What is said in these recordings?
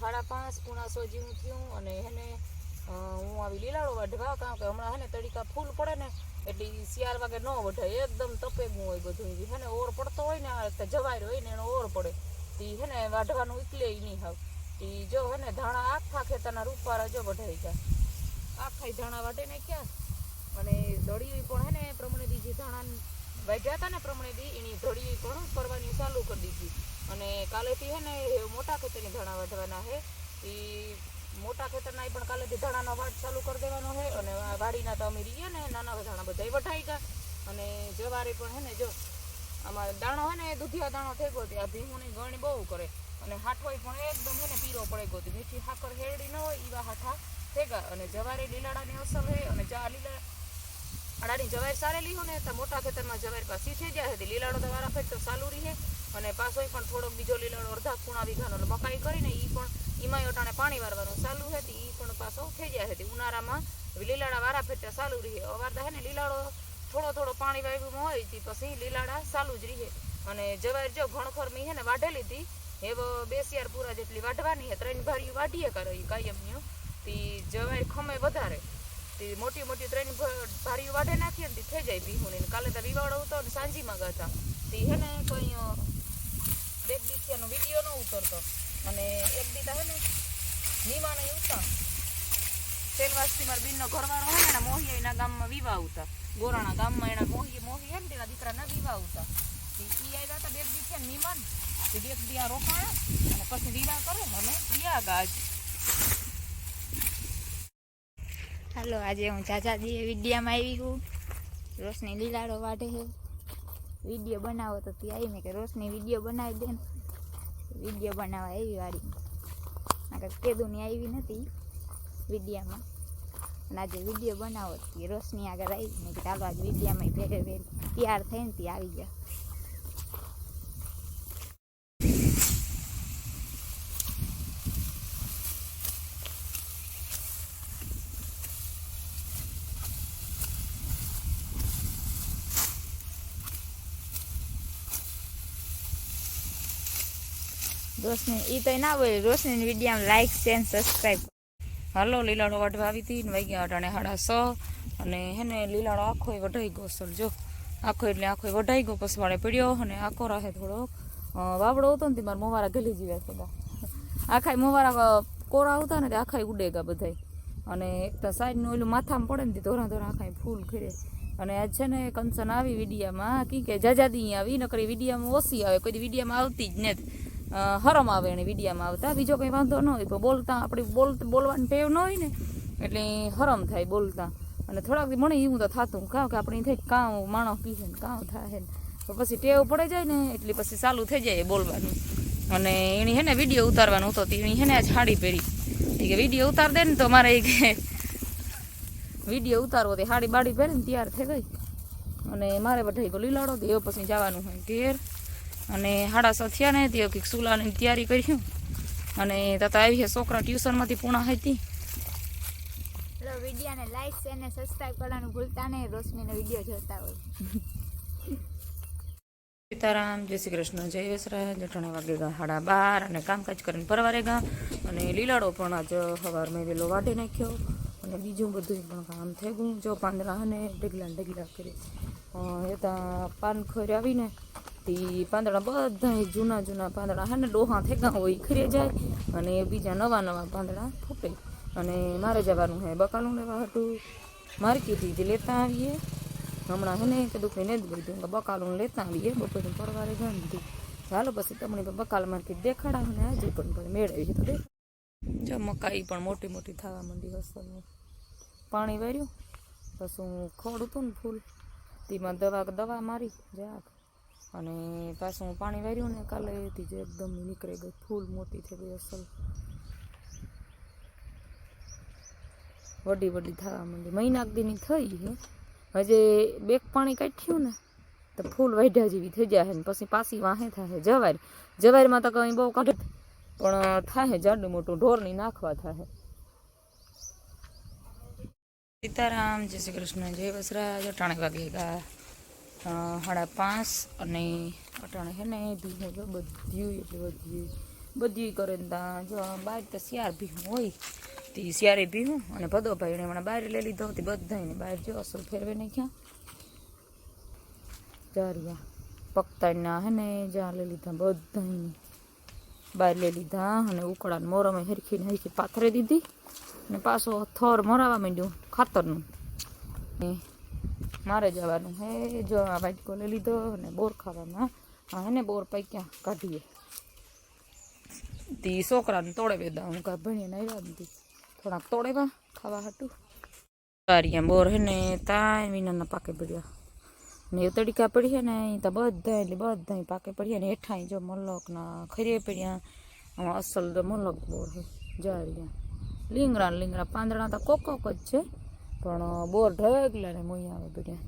સાડા પાંચ પૂણા સો જેવું થયું અને હેને હું આવી લીલાડો વાઢવા કારણ કે હમણાં હેને તડીકા ફૂલ પડે ને, એટલે શિયાળ વાગે ન વઢાય, એકદમ તપેગું હોય બધું. હે હેને ઓર પડતો હોય ને, આ રીતે હોય ને, એનો ઓર પડે. તી હેને વાઢવાનું ઉકલે નહીં હાવ. તી જો હેને ધાણા આખા ખેતરના રૂપારા જો વઢાઈ ગયા આખા ધાણા વાઢે નાખ્યા અને દળી પણ હે ને પ્રમાણે બીજી ધાણા વાઢ્યા હતા ને, પ્રમાણે બી એની ધળી પણ કરવાની ચાલુ કરી દીધી. અને કાલેથી હે ને એ મોટા ખેતરની ધાણા વાઢવાના હે. ઈ મોટા ખેતરના પણ કાલેથી ધાણાનો વાટ ચાલુ કરી દેવાનો હે અને વાડીના તો અમે રહીએ ને નાના ધાણા બધા વઢાઈ ગયા. અને જવારે પણ હે ને જો આમાં દાણો હે ને દૂધિયા દાણો થઈ ગયો આ ભીમુની ગણી બહુ કરે. અને હાઠવાય પણ એકદમ હે ને પીરો પડી ગયો મીઠી હાકર હેરડી ન હોય એવા હાઠા ગયા અને જવારે લીલાડાની અસર હે અને ચા લીલા અડાની જવાર સારેલી હોય ને તો મોટા ખેતરમાં જવાર પાછી થઈ જાય લીલાડો તો વારા ફેર તો ચાલુ રહે અને પાછો પણ થોડોક બીજો લીલડ અડધા ખૂણા વીઘાનો મકાઈ કરીને એ પણ એમાંય અટાણે પાણી વારવાનું ચાલુ હતી એ પણ પાછો થઈ જાય હતી. ઉનાળામાં લીલાડા વારા ફેરતા ચાલુ રહે. અવારતા હે ને લીલાડો થોડો થોડો પાણી વાવ્યું હોય તે પછી લીલાડા ચાલુ જ રહે. અને જવાર જો ઘણખર મી હે ને વાઢેલી હતી, એવો બેસિયાર પૂરા જેટલી વાઢવાની હે, ત્રણ ભારીઓ વાઢીએ કરે એ કાયમની તી જવાર ખમે વધારે. તે મોટી મોટી ત્રણ ભારીઓ વાઢે નાખીએ ને થઈ જાય ભીહુની. ને કાલે તો વિવાડો હતો ને સાંજીમાં ગાતા. તે હે ને કઈ બે દીથિયાનો વીડિયો ન ઉતરતો. અને એક દીતા હે ને નીમા નહીં ઉતા. સેલવાસથી મારા બીનનો ઘરવાળો હે ને, એના એના ગામમાં વિવાહ ઉતા. ગોરાણા ગામમાં એના મોહી મોહી હે ને, તેના દીકરાના વિવાહ ઉતા. એ આવ્યા હતા બે દીથિયા નીમાન તે બે દીયા રોકાણા અને પછી વિવાહ કરે અને ગયા ગાજ. હાલો, આજે હું ચાચાજી વિડીયામાં આવી હું. રોશની લીલાડો વાઢે છે વીડિયો બનાવો તો ત્યાં આવી મેં કે રોશની વીડિયો બનાવી દે વીડિયો બનાવવા આવી વાળી. આગળ કેદુની આવી નથી વિડીયામાં. અને આજે વીડિયો બનાવો રોશની આગળ આવી. ચાલો આજે વિડીયામાં ભેરે ભેરે તૈયાર થઈને ત્યાં આવી ગયા. રોશની એ તો ના બોલે રોશની વીડિયો લાઈક શેર સબસ્ક્રાઈબ હાલો લીલાડો વાઢવા આવી હતી ને વાગ્યા અટાણે સાડા સો અને હે ને લીલાડો આખો વઢાઈ ગયો સર, જો. આખો એટલે આખો વઢાઈ ગયો પસવાડે પડ્યો અને આખો રાહે થોડો વાવડો હતો ને મારા મોવારા ગલી જીવ્યા બધા. આખા મોવારા કોરા આવતા ને તે આખા ઉડે ગયા બધાય. અને એક તો સાઈડનું ઓલું માથામાં પડે ને તે ધોરા ધોરા આખા ફૂલ ખીરે અને આજ છે ને કંચન આવી વિડીયામાં કી કે જાજાદી આવી, નકરી વિડીયામાં ઓછી આવે, કોઈ વિડીયામાં આવતી જ નથી. હરમ આવે એને વિડીયામાં આવતા. બીજો કંઈ વાંધો ન હોય, પણ બોલતા, આપણી બોલ, બોલવાની ટેવ ન હોય ને, એટલે હરમ થાય બોલતા. અને થોડાક મને એવું તો થતું કાં કે આપણે થાય કાં માણસ પીશે ને, કાં થાય ને. તો પછી ટેવ પડે જાય ને, એટલે પછી ચાલુ થઈ જાય બોલવાનું. અને એની હે ને વીડિયો ઉતારવાનું હતો, તો એની હે ને આ સાડી પહેરી. કે વીડિયો ઉતાર દે ને તો મારે કે વીડિયો ઉતારવો તે સાડી બાડી પહેરીને તૈયાર થઈ ગઈ. અને મારે ગયો લીલાડો તો એ પછી જવાનું હોય ઘેર. અને સાડા સો થયા ને તે કંઈક સુલાની તૈયારી કર્યું અને તતા આવી છે છોકરા ટ્યુશનમાંથી પૂણા હતી વિડીયાને લાઈક શેર ને સબસ્ક્રાઈબ કરવાનું ભૂલતા નહીં. રોશનીનો વીડિયો જોતા હોય. સીતારામ જય શ્રી કૃષ્ણ જય વસરા અઠાણે વાગે ગા સાડા બાર અને કામકાજ કરીને પરવારે ગા. અને લીલાડો પણ આજ સવાર મેં વેલો વાઢી નાખ્યો. અને બીજું બધું પણ કામ થઈ ગયું. જો પાંદડા અને ઢગલા ઢગલા કરી એ ત્યાં પાન ખોરી આવીને તે પાંદડા બધા જૂના જૂના પાંદડા હા ને ડોહા થેગા હોય, ખરી જાય અને બીજા નવા નવા પાંદડા ફૂટે. અને મારે જવાનું હે બકાલું લેવા હતું માર્કેટથી જ લેતા આવીએ. હમણાં હે ને કીધું કે નથી બધું બકાલું લેતા આવીએ, બપોરે પરવારે ગંધી ચાલો પછી તમને બકાલ માર્કેટ દેખાડા અને આજે પણ મેળવી તો જો મકાઈ પણ મોટી મોટી થવા માંડી અસલ પાણી વાર્યું, પછી હું ખોડું હતું ને ફૂલ. તેમાં દવા દવા મારી જરાક અને પાછું હું પાણી વાર્યું ને કાલે થી જે એકદમ નીકળી ગઈ ફૂલ મોટી થઈ ગઈ અસલ. વડી વડી થવા માંડી. મહિના દીની થઈ હે. હજે બેક પાણી કાઢ્યું ને, તો ફૂલ વાઢ્યા જેવી થઈ જાય ને પછી પાછી વાહે થાય જવાર. જવારમાં તો કંઈ બહુ કાઢે પણ થાય જાડું મોટું ઢોરની નાખવા થાય સીતારામ, જય શ્રી કૃષ્ણ, જય વસરાજ, અટાણે વાગે ગા. સાડા પાંચ અને અટાણે છે ને ધીમે બધ્યું એટલે બધ્યું બધી કરે ને ત્યાં જો બહાર તો શિયાર ભીમું હોય, તે શિયારે ભીમું અને ભદો ભાઈ એને હમણાં બહાર લઈ લીધો હતી બધાને બહાર જો અસર ફેરવે નાખ્યા ચારિયા પકતાના હે ને જ્યાં લઈ લીધા બધાને બહાર લઈ લીધા અને ઉકળાને મોરમે હરખીને હરખી પાથરે દીધી ને પાછો થોર મરાવા માંડ્યું ખાતરનું. મારે જવાનું હે, જો આ વાટકો લઈ લીધો ને બોર ખાવામાં. હા ને બોર પૈક્યા, કાઢીએ. તી છોકરાને તોડે વેદા હું કાંઈ ભણીને આવ્યા નથી. થોડાક તોડેવા, ખાવા હાટું. સારિયા બોર હે ને, તાય વિનાના પાકે પડ્યા. ને એ તડીકા પડી ને, અહીં તો બધા એટલે બધા પાકે પડ્યા ને હેઠા જો મલકના ખરીએ પડ્યા. આમાં અસલ તો મલક બોર હે જારિયા લીંગરા લીંગરા પાંદડા તો કોકોક કોક જ છે. પણ બોર ઢગલા ને મોઈ આવે પડ્યા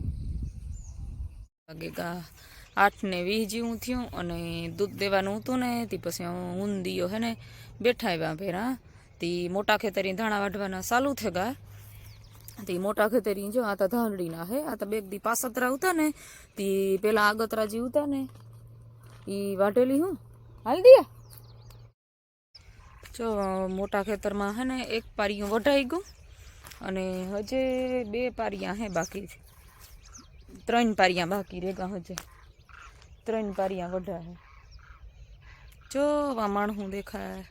વાગે કા આઠ ને વીસ જેવું થયું અને દૂધ દેવાનું હતું ને, તે પછી હું ઊંધીયો હે ને બેઠા આવ્યા ભેરા. તે મોટા ખેતરી ધાણા વાઢવાના ચાલુ થયા તે મોટા ખેતરી જો આ તો ધારડીના હે, આ તો બેગ દી પાસતરા ઉતા ને, તે પેલા આગતરા જે ઉતા ને, ઈ વાઢેલી હું. હાલ દિયા. જો, મોટા ખેતરમાં હે ને એક પારિયું વઢાઈ ગયું. અને હજે બે પારિયા હે બાકી છે. ત્રણ પારિયા બાકી રેગા હજે. ત્રણ પારિયા વઢા હે. જોવા આ દેખાય.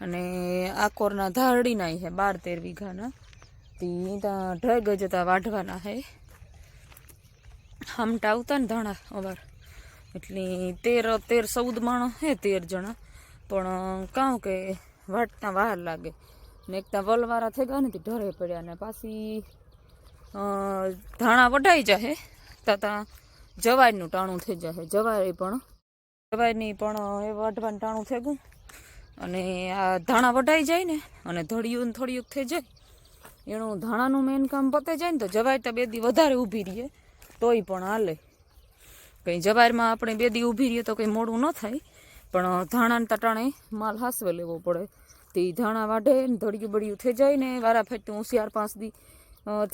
અને આકોરના ધારડીના હે, બાર તેર વીઘાના. તી ત્યાં ઢગ જતા વાઢવાના હે. હમટા આવતા ને ધાણા અવાર. એટલે તેર તેર ચૌદ માણસ હે તેર જણા. પણ કાં કે વાટતા વાર લાગે. ને એક ત્યાં વલવારા થઈ ગયા ને તે ઢરે પડ્યા ને પાછી ધાણા વઢાઈ જાહે. તા ત્યાં જવારનું ટાણું થઈ જાહે. જવાઈ પણ જવાઈની પણ એ વઢવાનું ટાણું થઈ ગયું. અને આ ધાણા વઢાઈ જાય ને, અને ધડિયું ને થોડિયું થઈ જાય. એનું ધાણાનું મેન કામ પતે જાય ને તો જવાય તો બે દી વધારે ઊભી રહીએ તોય પણ હાલે. કંઈ જવારમાં આપણે બે દી ઊભી રહીએ તો કંઈ મોડું ન થાય. પણ ધાણાને તટાણે માલ હાસવે લેવો પડે. તે ધાણા વાઢે ને ધડિયું બળિયું થઈ જાય ને વારા ફેટતું હોશિયાર પાંચ દી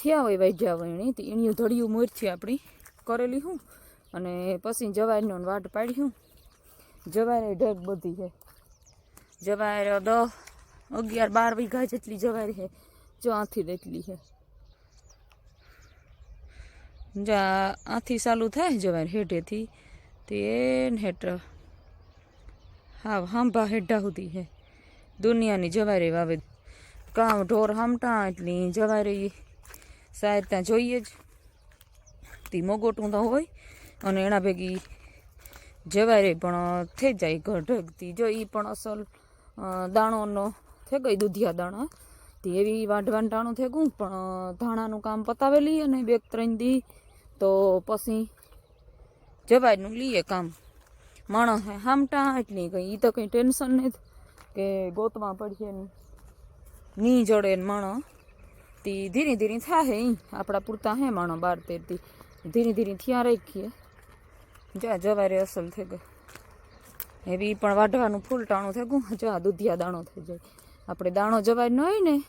થયા હોય હોય એની તે એની ધડિયું મોરથી આપણી કરેલી હું અને પછી જવારનો વાટ પાડી હું. જવારે ઢેક બધી છે જવાર દસ અગિયાર, બાર વીઘા જેટલી જવાર છે જો આથી એટલી છે જા, આથી ચાલુ થાય જવાર હેઠેથી, તે હેઠ હા હાંભા હેઢા સુધી છે દુનિયાની જવારે વાવે કામ ઢોર હામટા એટલી જવારે સાહેબ ત્યાં જોઈએ જ. તી મોગોટું તો હોય અને એના ભેગી જવારે પણ થઈ જાય ગઢગતી જો એ પણ અસલ દાણોનો થઈ ગઈ દૂધિયા દાણા. તે એવી વાઢવાનું ટાણું થઈ ગયું, પણ ધાણાનું કામ પતાવેલી અને બે ત્રણ દી તો પછી જવાયનું લઈએ કામ. માણસ હામટા, એટલી કંઈ એ તો કંઈ ટેન્શન નહીં કે ગોતમાં પડશે ને. જડે ને માણસ તી ધીરે ધીરે થાય ઈ. આપણા પૂરતા હે માણો બાર તેરથી ધીરે ધીરે થયા રાખીએ. જા જવારે અસલ થઈ ગઈ. એવી પણ વાઢવાનું ફૂલ ટાણું થઈ ગયું. જો દૂધિયા દાણો થઈ જાય. આપણે દાણો જવાય ન હોય ને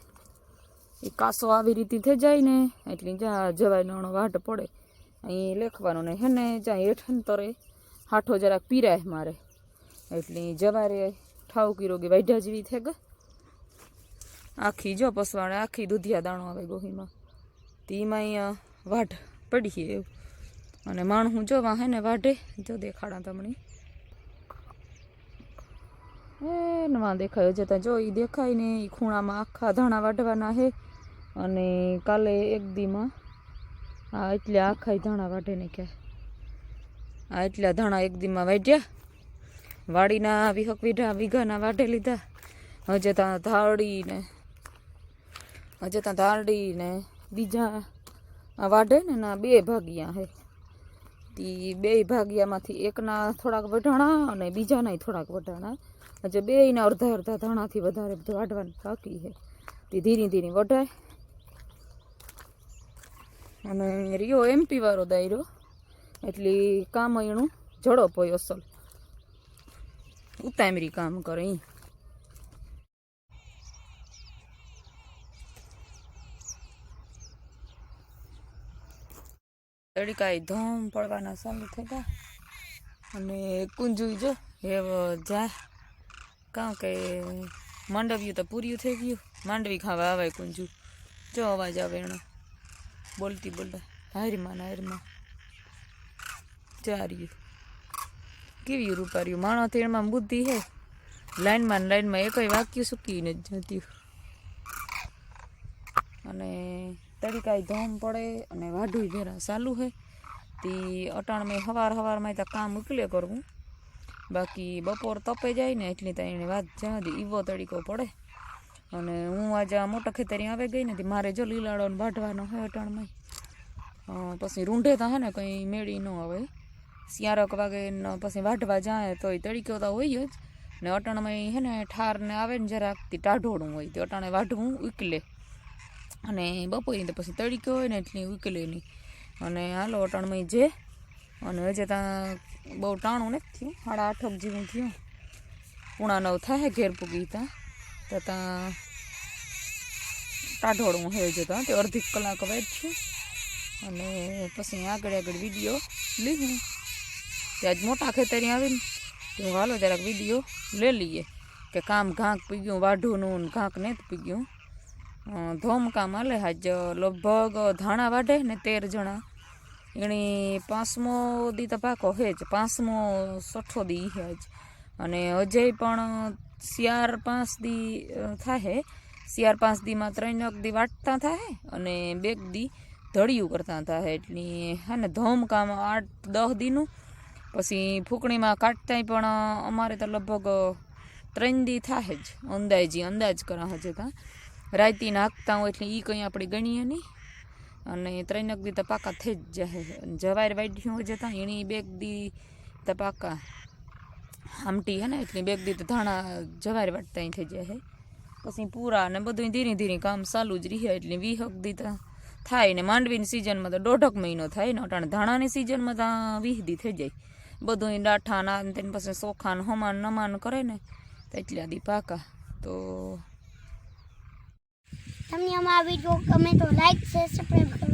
એ કાસો આવી રીતે થઈ જાય ને, એટલે જ્યાં જવાય નાણો વાટ પડે. અહીં લેખવાનું ને હે ને જ્યાં હેઠ તરે. હાઠો જરાક પીરાય મારે. એટલે જવારે ઠાવ કિરો કે વાઢ્યા જેવી થઈ ગઈ. આખી જો પસવાડે, આખી દૂધિયા દાણો આવે ગોહીમાં. તેમાં અહીંયા વાઢ પડીએ એવું. અને માણસું જો વાહે ને વાઢે, જો દેખાડા તમને. એ નવા દેખાય જતા જો એ દેખાય ને એ ખૂણામાં આખા ધાણા વાઢવાના છે. અને કાલે એક દીમાં, આ એટલે આખા ધાણા વાઢે નાખ્યા આ એટલા ધાણા એક દીમાં વાઢ્યા. વાડીના વિહક વીઘા વીઘાના વાઢે લીધા. હજે ત્યાં ધારડી ને, હજે ત્યાં ધારડી ને બીજા વાઢે ને ના બે ભાગિયા હે. તી બે ભાગિયામાંથી એકના થોડાક વઢાણા અને બીજાના થોડાક વઢાણા. હજે બેયના અડધા અડધા ધાણાથી વધારે બધું વાઢવાનું બાકી છે તે ધીરે ધીરે વઢાય. અને રિયો એમપી વાળો દાયરો. એટલે કામ એનું ઝડપ હોય અસલ. ઉતામરી કામ કરે ઈ. તડકા ધમ પડવાના ચાલુ થઈ અને કુંજુઈ જો, એ જા. કારણ કે માંડવ્યું તો પૂર્યું થઈ ગયું. માંડવી ખાવા આવે કુંજુ. જો અવાજ આવે એનો. બોલતી બોલતા. હારીમાં હારીમાં ચાર્યું કેવી રૂપાર્યું માણો તેણમાં બુદ્ધિ હે. લાઈનમાં લાઈનમાં એકય વાક્ય સૂકીને જ જતી. અને તડકાય ધોમ પડે અને વાઢું ભેરા ચાલુ હે. તે અટાણ મેં હવાર હવારમાં ત્યાં કામ ઉકલે કરવું બાકી બપોર તપે જાય ને એટલી ત્યાં એને વાત જાદી ઈવો તડીકો પડે. અને હું આજે આ મોટા ખેતરી આવે ગઈ ને મારે જો લીલાડો ને વાઢવાનો હે અટાણમાં પછી રૂંઢે તો હે ને કંઈ મેળી ન આવે. શિયારક વાગે પછી વાઢવા જાય તોય તડીકો તો હોય જ. ને અટાણમાં હે ને ઠાર ને આવે ને જરાક તી ટાઢોળું હોય, તે અટાણે વાઢવું ઉકલે. અને બપોરની તો પછી તડીકો હોય ને એટલી ઉકલે નહીં. અને હાલો અટાણમાં જે. અને હજે ત્યાં બહુ ટાણું નથી થયું, સાડા આઠક જેવું થયું. પૂણા નવ થાય ઘેર પૂગી ત્યાં તો ત્યાં ટાઢોળું હોય છે ત્યાં તે અડધી કલાક છે. અને પછી આગળ આગળ વીડિયો લીધું. તે આજ મોટા ખેતરી આવીને તો હાલો જરાક વીડિયો લઈ લઈએ. કે કામ ઘાંક પી ગયું, વાઢોનું ઘાંક નહીં પી ગયું. ધોમ કામ હાલે આજ લગભગ ધાણા વાઢે ને તેર જણા. એની પાંચમો દી તો પાકો હે જ, પાંચમો છઠ્ઠો દી હે જ અને અજય પણ શિયાર પાંચ દી થાહે. શિયાર પાંચ દીમાં ત્રણ દી વાટતા થાય અને બેક દી ધડિયું કરતા થાય એટલે હે ને ધોમ કામ આઠ દહ દીનું પછી ફૂકણીમાં કાઢતાંય પણ અમારે તો લગભગ ત્રણ દી થાય જ. અંદાજી, અંદાજ કરા હજે ત્યાં રાયતી નાખતા હોય એટલે એ કંઈ આપણે ગણીએ નહીં. અને ત્રણેક દી તો પાકા થઈ જ જાય જવાયર વાઢ્યું હોય જતા એની બેગ દી તો પાકા આમટી હે ને, એટલે બેગ દી તો ધાણા જવાર વાટતા થઈ જાય પછી પૂરા ને બધું ધીરે ધીરે કામ ચાલુ જ રહે, એટલે વીહક દી તો થાય ને માંડવીની સિઝનમાં તો દોઢક મહિનો થાય ને, અટાણે ધાણાની સિઝનમાં તો વીહ દી થઈ જાય. બધું ડાઠા ના તેની પાસે સોખાન હમાન નમાન કરે ને, તો એટલા પાકા. તો તમને અમારા વીડિયો ગમે તો લાઈક શેર સબસ્ક્રાઈબ કરો.